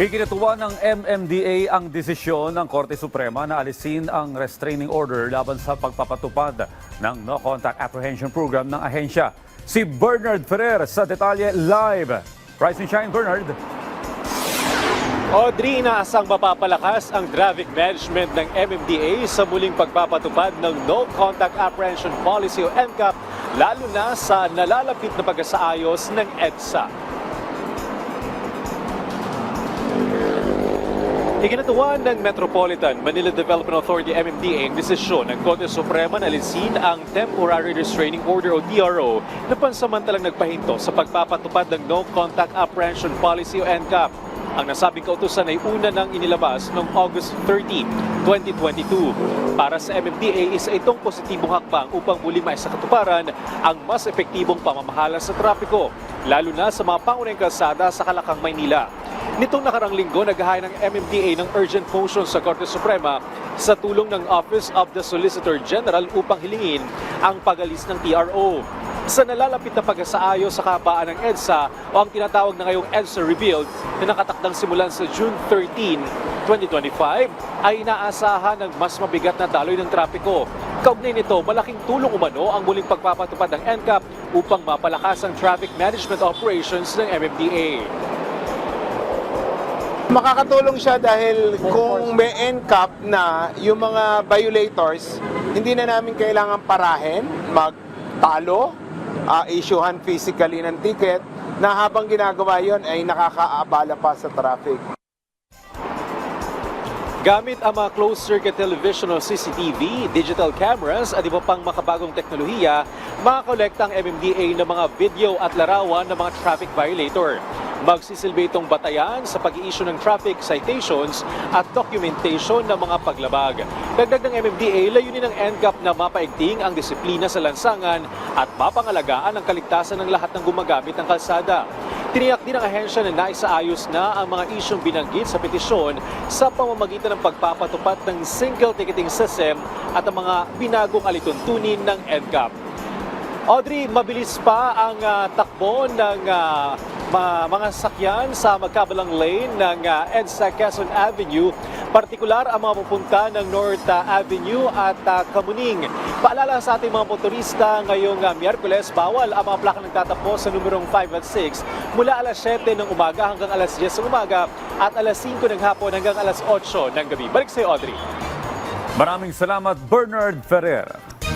Ikinatuwa ng MMDA ang desisyon ng Korte Suprema na alisin ang restraining order laban sa pagpapatupad ng No Contact Apprehension Program ng ahensya. Si Bernard Ferrer sa detalye live. Rise and shine, Bernard. Audrey, inaasang mapapalakas ang traffic management ng MMDA sa muling pagpapatupad ng No Contact Apprehension Policy o NCAP, lalo na sa nalalapit na pagkasaayos ng EDSA. Ikinatuwa ng Metropolitan Manila Development Authority MMDA ang desisyon ng Korte Suprema na alisin ang Temporary Restraining Order o TRO na pansamantalang nagpahinto sa pagpapatupad ng No Contact Apprehension Policy o NCAP. Ang nasabing kautusan ay una nang inilabas noong August 13, 2022. Para sa MMDA, isa itong positibong hakbang upang muli maisakatuparan ang mas epektibong pamamahala sa trapiko, lalo na sa mga pangunahing kalsada sa Kalakang, Maynila. Nitong nakarang linggo, naghahain ng MMDA ng urgent motion sa Korte Suprema sa tulong ng Office of the Solicitor General upang hilingin ang pagalis ng TRO. Sa nalalapit na pagkasaayos sa kabaan ng EDSA o ang tinatawag na ngayong EDSA Rebuild na nakatakdang simulan sa June 13, 2025 ay inaasahan ng mas mabigat na daloy ng trapiko. Kaugnay nito, malaking tulong umano ang muling pagpapatupad ng NCAP upang mapalakas ang traffic management operations ng MMDA. Makakatulong siya dahil kung may NCAP na yung mga violators, hindi na namin kailangan parahin, magtalo, uh, issuehan physically ng ticket, na habang ginagawa yon ay nakakaabala pa sa traffic. Gamit ang mga closed-circuit television o CCTV, digital cameras at iba pang makabagong teknolohiya, makakolekta ang MMDA ng mga video at larawan ng mga traffic violator. Magsisilbi itong batayan sa pag-i-issue ng traffic citations at documentation ng mga paglabag. Dagdag ng MMDA, layunin ng NCAP na mapaigting ang disiplina sa lansangan at mapangalagaan ang kaligtasan ng lahat ng gumagamit ng kalsada. Tiniyak din ng ahensya na naisaayos na ang mga isyong binanggit sa petisyon sa pamamagitan ng pagpapatupad ng single ticketing system at ang mga binagong alituntunin ng NCAP. Audrey, mabilis pa ang ah, takbo ng ma- mga sakyan sa magkabilang lane ng ah, EDSA Quezon Avenue, partikular ang mga pupunta ng North ah, Avenue at ah, Kamuning. Paalala sa ating mga motorista ngayong ah, Miyerkules, bawal ang mga plaka nagtatapos sa numerong 5 at 6 mula alas 7 ng umaga hanggang alas 10 ng umaga at alas 5 ng hapon hanggang alas 8 ng gabi. Balik sa Audrey. Maraming salamat, Bernard Ferrer.